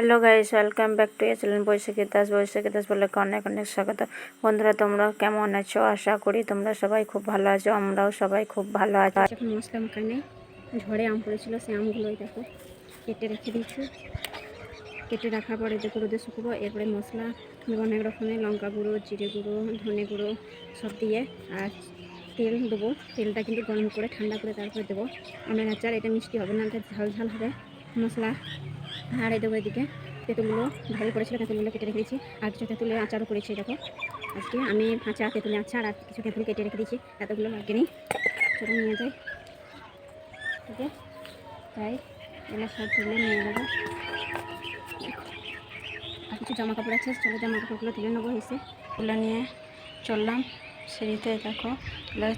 Hello guys, welcome back to channel Baishakhi Das. Baishakhi Das বলে অনেক অনেক স্বাগত। বন্ধুরা, তোমরা কেমন আছো? আশা করি তোমরা সবাই খুব ভালো আছো, আমরাও সবাই খুব ভালো আছি। যখন মশলা মাখানে ঝড়ে আম পড়েছিল, সেই আমগুলোই দেখো, কেটে রেখে দিচ্ছি কেটে রাখার পরে দেখো রোদে শুকবো এরপরে মশলা অনেক রকমের লঙ্কা গুঁড়ো, জিরে গুঁড়ো, ধনে গুঁড়ো সব দিয়ে, আর তেল দেবো। তেলটা কিন্তু গরম করে ঠান্ডা করে তারপরে দেবো। আমের আচার, এটা মিষ্টি হবে না এটা ঝাল ঝাল হবে। মশলা, আর এই দেবো এদিকে তেঁতুলগুলো ঝড়ে পড়েছিল তেঁতুলগুলো কেটে রেখে দিয়েছি। আর কিছু তেঁতুলের আচারও করেছি, দেখো। আজকে আমি ভাঁচা তেঁতুলের আচার আর কিছু তেঁতুল কেটে রেখে দিয়েছি, এতগুলো লাগেনি চলো নিয়ে যাই। ঠিক আছে তাই এগুলো সব তুলে নিয়ে যাব। আর কিছু জামা কাপড় আছে, চলো জামা কাপড়গুলো তুলে নেব এসে। তুলে নিয়ে চললাম। সিঁড়িতে দেখো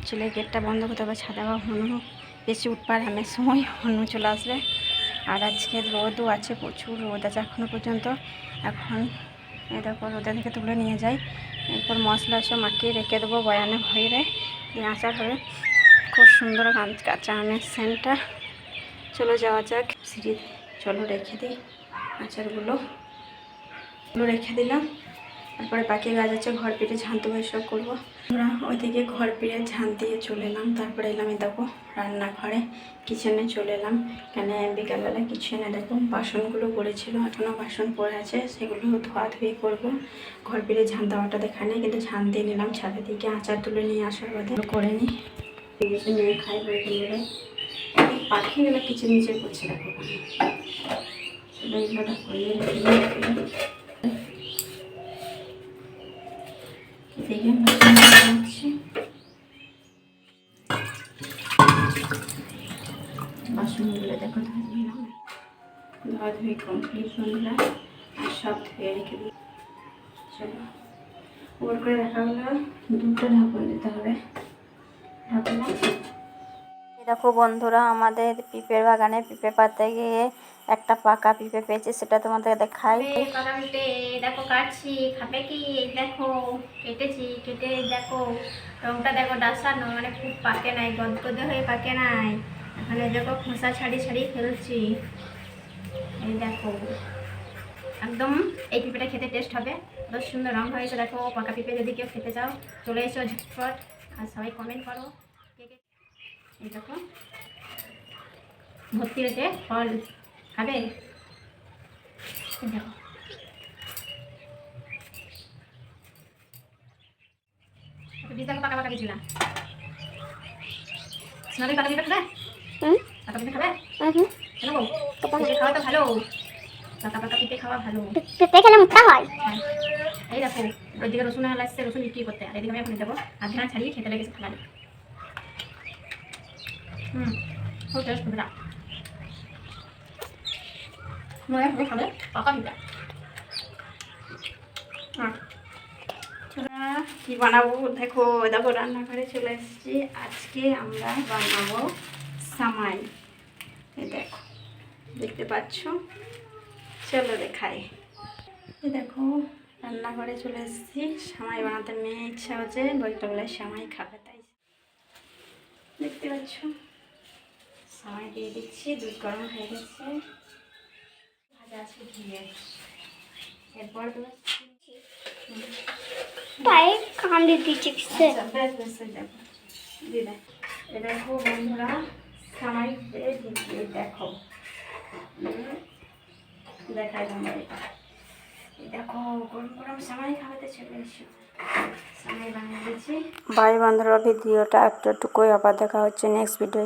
ছেলে গেটটা বন্ধ করতে হবে, ছাদা বা হনু বেশি উঠবার আমের সময় হনু চলে আসবে। আর আজকে রোদও আছে, প্রচুর রোদ আছে এখনও পর্যন্ত। এখন এরপর রোদে থেকে তুলে নিয়ে যাই। এরপর মশলা সব মাখিয়ে রেখে দেবো বয়ানে ভয়ে দিয়ে আচার হবে। খুব সুন্দর কাঁচা আমের সেন্টটা। চলো যাওয়া যাক। সিঁড়ি, চলো রেখে দিই আচারগুলো। রেখে দিলাম। তারপরে বাকি গাছ আছে, ঘর পিঠে ঝাঁত দেবো এসব করব। আমরা ওইদিকে ঘর পিঠে ঝাঁত দিয়ে চলে এলাম। তারপরে এলাম এই দেখো রান্নাঘরে কিচেনে চলে এলাম। কেন বিকালবেলা কিচেনে দেখো বাসনগুলো পড়েছিল এখনও বাসন পড়ে আছে, সেগুলো ধোয়া ধুয়ে করব। ঘর পিঠে ঝাঁত দেওয়াটা দেখা নেই, কিন্তু ঝাঁত দিয়ে নিলাম ছাদের দিকে আচার তুলে নিয়ে আসার বাদে করে নিই। নিয়ে খাই হয়ে গেলে পাখিগুলো কিচেন নিচে করছে দেখো। রেখে দেখে হচ্ছে বাসনগুলো দেখো ধুয়ে নিলাম ধোয়া ধুয়ে কমপ্লিট বন্ধুরা আর সব ধুয়ে রেখে দিই চলো ওর করে রাখা হলো দুটো ঢাকন দিতে হবে ঢাকলাম দেখো বন্ধুরা, আমাদের পিঁপের বাগানে পিঁপে পাতে গিয়ে একটা পাকা পিঁপে পেয়েছে, সেটা তোমাদের দেখাই। দেখো কাটছি, খাবে কি? দেখো, কেটেছি, কেটে দেখো, রংটা দেখো ডাসানো মানে খুব পাকে নাই, গদগদে হয়ে পাকে নাই। এখানে দেখো খোসা ছাড়ি ছাড়ি ফেলছি। এই দেখো, একদম এই পিঁপেটা খেতে টেস্ট হবে। বেশ সুন্দর রং হয়েছে, দেখো, পাকা পিঁপে যদি কেউ খেতে চাও, চলে এসো ঝটফট আর সবাই কমেন্ট করো। দেখো। ভর্তি রয়েছে ফল খাবে? দেখো। বিদ্যাকে পাকা পাকা দিয়েছিলাম সোনালি পাকা পিঠা খাবে? পাকা পিঠা খাবে? কেন বউ পিঠে খাওয়া তো ভালো। পাকা পাকা পিঠে খাওয়া ভালো। পেঁপে খেলে মোটা হয়। এই দেখো ওইদিকে রসুন আসছে রসুন বিক্রি করতে। আর এদিকে আমি এখন দেবো আধ ঘণ্টা ছাড়িয়ে খেতে লেগেছে খাবার। হুম খুব টেস্ট মনে হ্যাঁ বন্ধুরা, কি বানাবো? দেখো দেখো রান্নাঘরে চলে এসেছি। আজকে আমরা বানাবো সামাই। দেখো দেখতে পাচ্ছ? চলো দেখাই। দেখো রান্নাঘরে চলে এসেছি। সামাই বানাতে মেয়ে ইচ্ছা হচ্ছে বইটা বলে সামাই খাবে তাই। দেখতে পাচ্ছ? সামাই দিয়ে দিচ্ছি দুধ গরম হয়ে গেছে। ভাজা আছে ঘিয়ে এরপর পায়ে কামড়ে দিচ্ছে। আচ্ছা, দেখো। বন্ধুরা সামাই দিয়ে দিচ্ছি দেখো। দেখাই তোমার দেখো গরম গরম সামাই খাওয়াতে চলে এসো। দিচ্ছি বাই বন্ধুরা ভিডিওটা একটু একটু করে আবার দেখা হচ্ছে নেক্সট ভিডিও